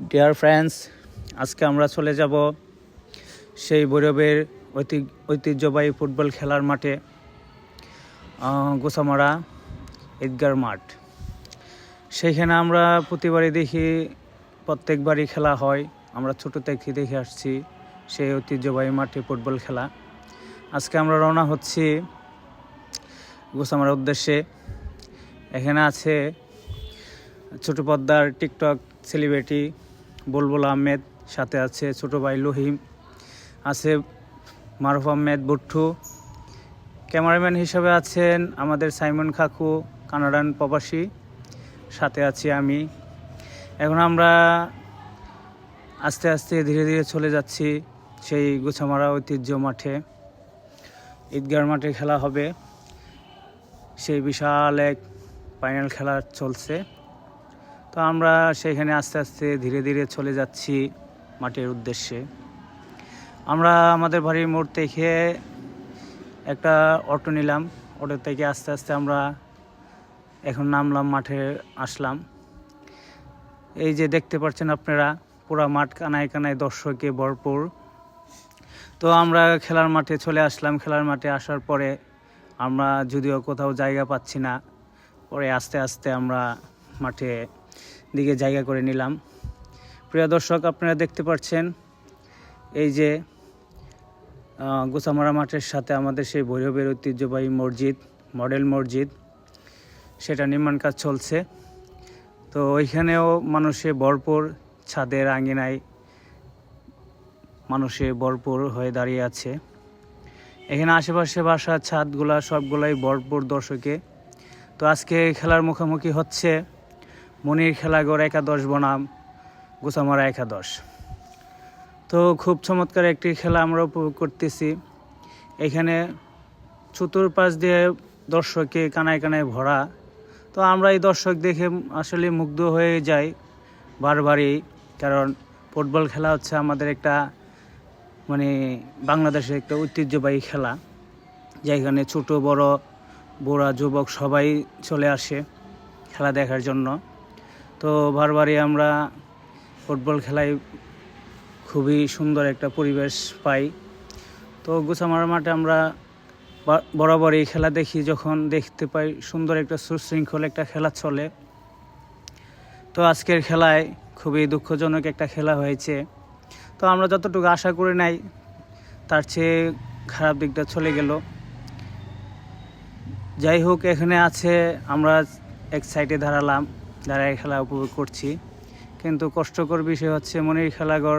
Dear friends আজকে আমরা চলে যাব সেই ভৈরবের ঐতি- ঐতিহ্যবাহী ফুটবল খেলার মাঠে গোসামারা ঈদগার মাঠ। সেইখানে আমরা প্রতিবারই দেখি প্রত্যেকবারই খেলা হয়। আমরা ছোটো থেকে দেখে আসছি সেই ঐতিহ্যবাহী মাঠে ফুটবল খেলা। আজকে আমরা রওনা হচ্ছি গোসামারার উদ্দেশ্যে। এখানে আছে ছোট পদ্মার টিকটক সেলিব্রিটি বুলবুল আহমেদ, সাথে আছে ছোট ভাই লহিম, আছে মারুফ আহমেদ বুট্টু ক্যামেরাম্যান হিসেবে আছেন আমাদের সাইমন কাকু, কানাডান প্রবাসী, সাথে আছি আমি। এখন আমরা আস্তে আস্তে ধীরে ধীরে চলে যাচ্ছি সেই গুছামারা ঐতিহ্য মাঠে। ঈদগার মাঠে খেলা হবে। সেই বিশাল এক ফাইনাল খেলা চলছে। তো আমরা সেখানে আস্তে আস্তে ধীরে ধীরে চলে যাচ্ছি মাঠের উদ্দেশ্যে। আমরা আমাদের বাড়ির মোড় থেকে একটা অটো নিলাম। অটো থেকে আস্তে আস্তে আমরা এখন নামলাম, মাঠে আসলাম। এই যে দেখতে পাচ্ছেন আপনারা, পুরা মাঠ কানায় কানায় দর্শকে ভরপুর। তো আমরা খেলার মাঠে চলে আসলাম। খেলার মাঠে আসার পরে আমরা যদিও কোথাও জায়গা পাচ্ছি না, পরে আস্তে আস্তে আমরা মাঠে দিকে জায়গা করে নিলাম। প্রিয় দর্শক, আপনারা দেখতে পাচ্ছেন এই যে গোসামারা মাঠের সাথে আমাদের সেই ভৈরবের ঐতিহ্যবাহী মসজিদ, মডেল মসজিদ, সেটা নির্মাণ কাজ চলছে। তো ওইখানেও মানুষে ভরপুর ছাদের আঙিনায় মানুষে ভরপুর হয়ে দাঁড়িয়ে আছে। এখানে আশেপাশে বাসার ছাদগুলা সবগুলাই ভরপুর দর্শকে। তো আজকে খেলার মুখোমুখি হচ্ছে মনির খেলাঘর একাদশ, বনাম গোসামারা একাদশ। তো খুব চমৎকার একটি খেলা আমরা উপভোগ করতেছি। এখানে চতুর্পাশ দিয়ে দর্শককে কানায় কানায় ভরা। তো আমরা এই দর্শক দেখে আসলে মুগ্ধ হয়ে যাই বারবারই, কারণ ফুটবল খেলা হচ্ছে আমাদের একটা মানে বাংলাদেশের একটা ঐতিহ্যবাহী খেলা, যেখানে ছোট, বড়, বুড়া, যুবক সবাই চলে আসে খেলা দেখার জন্য। তো বারবারই আমরা ফুটবল খেলায় খুবই সুন্দর একটা পরিবেশ পাই। তো গুছামার মাঠে আমরা বা- বরাবরই খেলা দেখি, যখন দেখতে পাই সুন্দর একটা সুশৃঙ্খল একটা খেলা চলে। তো আজকের খেলায় খুবই দুঃখজনক একটা খেলা হয়েছে। তো আমরা যতটুকু আশা করে নাই, তার চেয়ে খারাপ দিকটা চলে গেল। যাই হোক, এখানে আছে, আমরা এক সাইডে দাঁড়ালাম। দাঁড়ায় খেলা উপভোগ করছি। কিন্তু কষ্টকর বিষয় হচ্ছে মনির খেলাঘর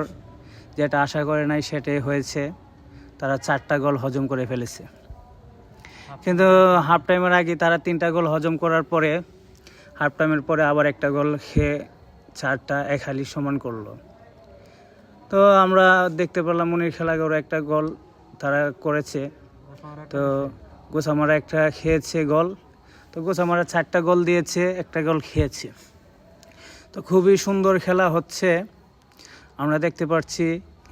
যেটা আশা করে নাই সেটাই হয়েছে। তারা চারটা গোল হজম করে ফেলেছে। কিন্তু হাফ টাইমের আগে তারা তিনটা গোল হজম করার পরে হাফ টাইমের পরে আবার একটা গোল খেয়ে চারটা এক হালি সমান করল। তো আমরা দেখতে পেলাম মনির খেলাঘর একটা গোল তারা করেছে। তো গোসামারা একটা খেয়েছে গোল। তো গোসামারা চারটা গোল দিয়েছে, একটা গোল খেয়েছে। তো খুবই সুন্দর খেলা হচ্ছে। আমরা দেখতে পাচ্ছি,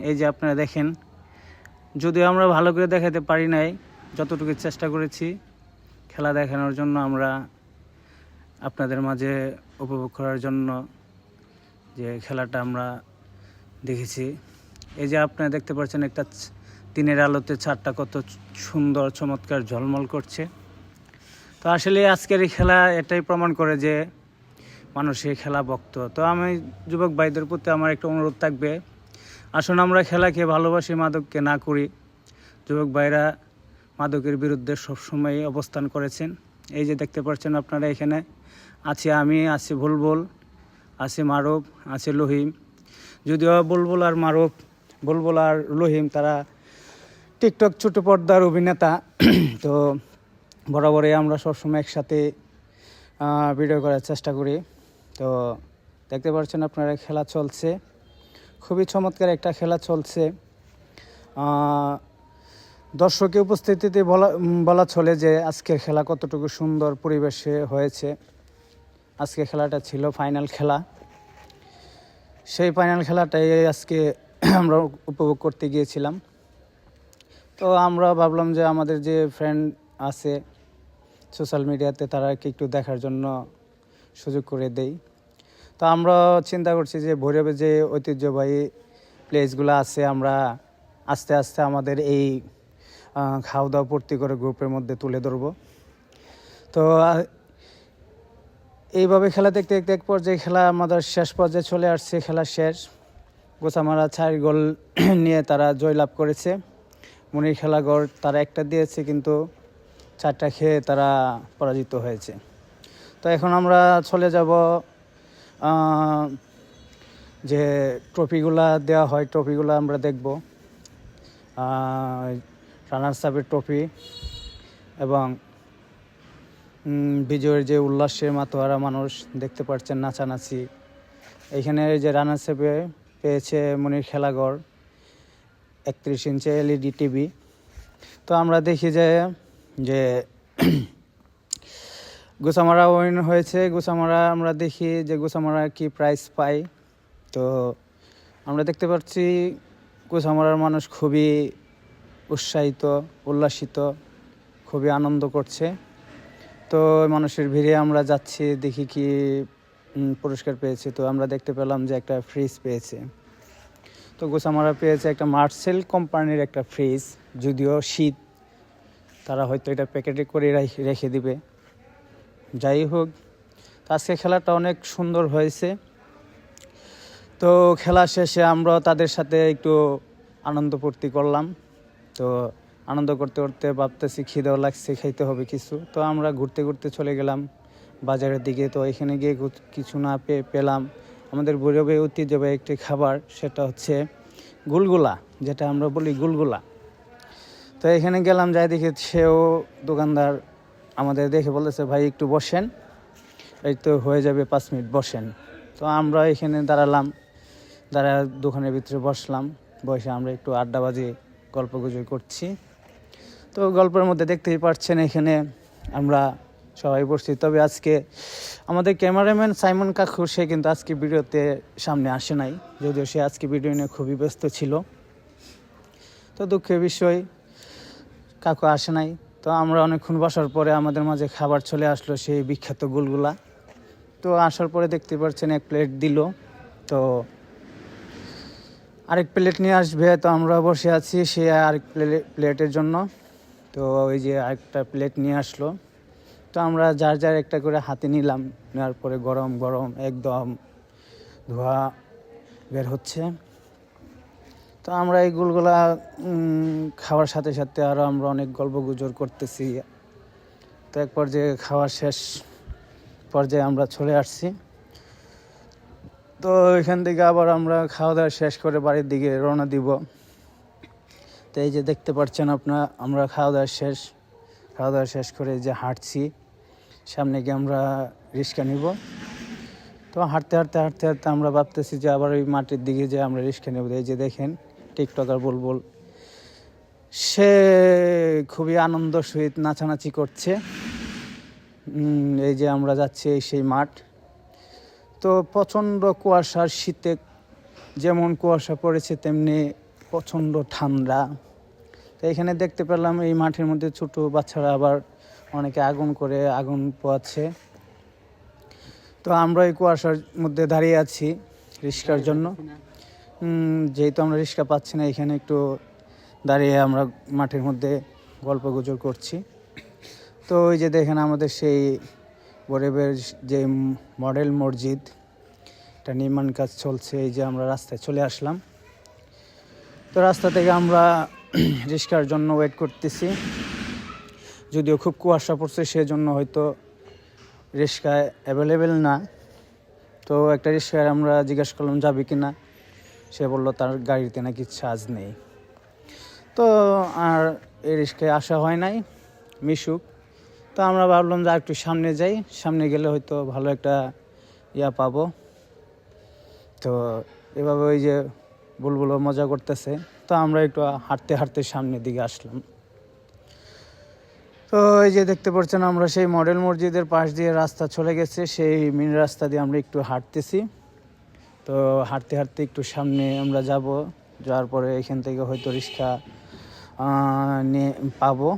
এই যে আপনারা দেখেন, যদিও আমরা ভালো করে দেখাতে পারি নাই, যতটুকু চেষ্টা করেছি খেলা দেখানোর জন্য আমরা আপনাদের মাঝে উপভোগ করার জন্য যে খেলাটা আমরা দেখেছি। এই যে আপনারা দেখতে পাচ্ছেন একটা দিনের আলোতে ছাদটা কত সুন্দর, চমৎকার ঝলমল করছে। তো আসলে আজকের এই খেলা এটাই প্রমাণ করে যে মানুষ এই খেলা ভক্ত। তো আমি যুবক ভাইদের প্রতি আমার একটা অনুরোধ থাকবে, আসুন আমরা খেলাকে ভালোবাসি, মাদককে না করি। যুবক ভাইরা মাদকের বিরুদ্ধে সবসময় অবস্থান করেছেন। এই যে দেখতে পাচ্ছেন আপনারা এখানে, আছি আমি, আছি বুলবুল, আছে মারুফ, আছে লহিম। যদিও বুলবুল আর মারুফ, বুলবুল আর লহিম তারা টিকটক ছোট পর্দার অভিনেতা। তো বরাবরই আমরা সবসময় একসাথে ভিডিও করার চেষ্টা করি। তো দেখতে পাচ্ছেন আপনারা খেলা চলছে। খুবই চমৎকার একটা খেলা চলছে। দর্শকের উপস্থিতিতে বলা বলা চলে যে আজকের খেলা কতটুকু সুন্দর পরিবেশে হয়েছে। আজকে খেলাটা ছিল ফাইনাল খেলা। সেই ফাইনাল খেলাটাই আজকে আমরা উপভোগ করতে গিয়েছিলাম। তো আমরা ভাবলাম যে আমাদের যে ফ্রেন্ড আছে সোশ্যাল মিডিয়াতে তারাকে একটু দেখার জন্য সুযোগ করে দেই। তো আমরা চিন্তা করছি যে ভৈরবে যে ঐতিহ্যবাহী প্লেসগুলো আছে, আমরা আস্তে আস্তে আমাদের এই খাওয়া দাওয়া ভর্তি করে গ্রুপের মধ্যে তুলে ধরবো। তো এইভাবে খেলা দেখতে দেখতে এক পর্যায়ে খেলা আমাদের শেষ পর্যায়ে চলে আসছে, খেলা শেষ। গোসামারা চার গোল নিয়ে তারা জয়লাভ করেছে। মনির খেলাগড় তারা একটা দিয়েছে, কিন্তু চারটা খেয়ে তারা পরাজিত হয়েছে। তো এখন আমরা চলে যাব যে ট্রফিগুলা দেওয়া হয়, ট্রফিগুলো আমরা দেখব। রানার সাপের ট্রফি এবং বিজয়ের যে উল্লাসের মাতোয়ারা মানুষ দেখতে পাচ্ছেন নাচানাচি। এইখানে যে রানার সাপে পেয়েছে মনির খেলাঘর, একত্রিশ ইঞ্চি এলইডি টিভি। তো আমরা দেখি যে যে গুসামারা উইন হয়েছে। গুসামারা আমরা দেখি যে গুসামারা কি প্রাইজ পাই তো আমরা দেখতে পাচ্ছি গুসামারার মানুষ খুবই উৎসাহিত, উল্লাসিত, খুবই আনন্দ করছে। তো মানুষের ভিড়ে আমরা যাচ্ছি, দেখি কি পুরস্কার পেয়েছে। তো আমরা দেখতে পেলাম যে একটা ফ্রিজ পেয়েছে। তো গোসামারা পেয়েছে একটা মার্সেল কোম্পানির একটা ফ্রিজ যদিও শীত তারা হয়তো এটা প্যাকেটে করে রাখ- দিবে। যাই হোক আজকে খেলাটা অনেক সুন্দর হয়েছে। তো খেলা শেষে আমরা তাদের সাথে একটু আনন্দ ফুর্তি করলাম। তো আনন্দ করতে করতে ভাবতেছি খিদেও লাগছে, খাইতে হবে কিছু। তো আমরা ঘুরতে ঘুরতে চলে গেলাম বাজারের দিকে। তো এখানে গিয়ে কিছু না পেয়ে পেলাম। আমাদের গৌরবে ঐতিহ্যবাহী একটি খাবার, সেটা হচ্ছে গুলগুলা, যেটা আমরা বলি গুলগুলা। তো এখানে গেলাম, যাই দেখি সেও দোকানদার আমাদের দেখে বলেছে ভাই, একটু বসেন। এই তো হয়ে যাবে পাঁচ মিনিট, বসেন। তো আমরা এখানে দাঁড়ালাম দাঁড়া দোকানের ভিতরে বসলাম, বসে আমরা একটু আড্ডাবাজি গল্প গুজব করছি। তো গল্পের মধ্যে দেখতেই পাচ্ছেন এখানে আমরা সবাই বসছি তবে আজকে আমাদের ক্যামেরাম্যান সাইমন কাকু, সে কিন্তু আজকে ভিডিওতে সামনে আসে নাই, যদিও সে আজকে ভিডিও নিয়ে খুবই ব্যস্ত ছিল। তো দুঃখের বিষয় কাকু আসে নাই। তো আমরা অনেকক্ষণ বসার পরে আমাদের মাঝে খাবার চলে আসলো সেই বিখ্যাত গুলগুলা। তো আসার পরে দেখতে পাচ্ছেন এক প্লেট দিল। তো আরেক প্লেট নিয়ে আসবে। তো আমরা বসে আছি সে আরেক প্লে- প্লেটের জন্য। তো ওই যে আরেকটা প্লেট নিয়ে আসলো। তো আমরা যার যার একটা করে হাতে নিলাম। নেওয়ার পরে গরম গরম একদম ধোয়া বের হচ্ছে। তো আমরা এই গুলগুলা খাওয়ার সাথে সাথে আরও আমরা অনেক গল্প গুজর করতেছি। তো এক পর্যায়ে খাওয়া শেষ পর্যায়ে আমরা চলে আসছি। তো এখান থেকে আবার আমরা খাওয়া দাওয়া শেষ করে বাড়ির দিকে রওনা দিব। তো এই যে দেখতে পাচ্ছেন আপনার আমরা খাওয়া দাওয়া শেষ, খাওয়া দাওয়া শেষ করে যে হাঁটছি, সামনে গিয়ে আমরা রিক্সা নিব। তো হাঁটতে হাঁটতে হাঁটতে হাঁটতে আমরা ভাবতেছি যে আবার ওই মাটির দিকে যে আমরা রিক্সা নেব। এই যে দেখেন টিকটকার বুলবুল। সে খুবই আনন্দ সহিত নাচানাচি করছে। এই যে আমরা যাচ্ছি এই সেই মাঠ। তো প্রচণ্ড কুয়াশার শীতে, যেমন কুয়াশা পড়েছে তেমনি প্রচণ্ড ঠান্ডা। তো এখানে দেখতে পেলাম এই মাঠের মধ্যে ছোট বাচ্চারা আবার অনেকে আগুন করে আগুন পোয়াচ্ছে। তো আমরা এই কুয়াশার মধ্যে দাঁড়িয়ে আছি রিক্সার জন্য। যেহেতু আমরা রিক্সা পাচ্ছি না, এখানে একটু দাঁড়িয়ে আমরা মাঠের মধ্যে গল্প গুজর করছি। তো ওই যে দেখেন আমাদের সেই গরিবের যে মডেল মসজিদ, এটা নির্মাণ কাজ চলছে, এই যে আমরা রাস্তায় চলে আসলাম। তো রাস্তা থেকে আমরা রিক্সার জন্য ওয়েট করতেছি। যদিও খুব কুয়াশা পড়ছে, সেজন্য হয়তো রিক্সা অ্যাভেলেবেল না। তো একটা রিক্সায় আমরা জিজ্ঞাসা করলাম, যাবে কি না সে বলল, তার গাড়িতে নাকি চার্জ নেই। তো আর এই রিক্সায় আসা হয় নাই, মিশুক। তো আমরা ভাবলাম যে একটু সামনে যাই। সামনে গেলে হয়তো ভালো একটা ইয়া পাবো। তো এভাবে ওই যে বুলবুলো মজা করতেছে। তো আমরা একটু হাঁটতে হাঁটতে সামনের দিকে আসলাম। তো এই যে দেখতে পাচ্ছেন, আমরা সেই মডেল মসজিদের পাশ দিয়ে রাস্তা চলে গেছে। সেই মেন রাস্তা দিয়ে আমরা একটু হাঁটতেছি। তো হাঁটতে হাঁটতে একটু সামনে আমরা যাব, যাওয়ার পরে এখান থেকে হয়তো রিক্সা নিয়ে পাবো।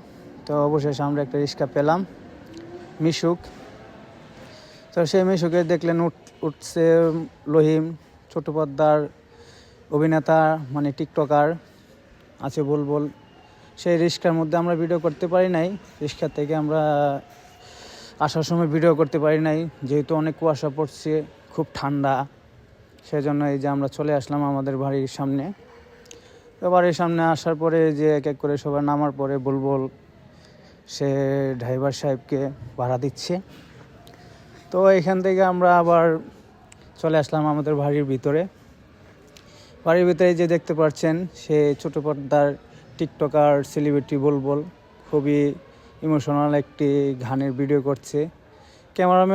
তো অবশেষে আমরা একটা রিক্সা পেলাম, মিশুক। তো সেই মিশুকে দেখলেন উঠ, উঠছে লহিম পর্দার অভিনেতা মানে টিকটকার, আছে বুলবুল। সেই রিক্সার মধ্যে আমরা ভিডিও করতে পারি নাই। রিক্সা থেকে আমরা আসার সময় ভিডিও করতে পারি নাই, যেহেতু অনেক কুয়াশা পড়ছে, খুব ঠান্ডা। সেজন্য এই যে আমরা চলে আসলাম আমাদের বাড়ির সামনে। তো বাড়ির সামনে আসার পরে যে এক এক করে সবাই নামার পরে বুলবুল, সে ড্রাইভার সাহেবকে ভাড়া দিচ্ছে। তো এখান থেকে আমরা আবার চলে আসলাম আমাদের বাড়ির ভিতরে। বাড়ির ভিতরে যে দেখতে পাচ্ছেন, সে ছোট পর্দার টিকটকার সেলিব্রিটি বুলবুল, খুবই ইমোশনাল একটি গানের ভিডিও করছে। ক্যামেরাম্যান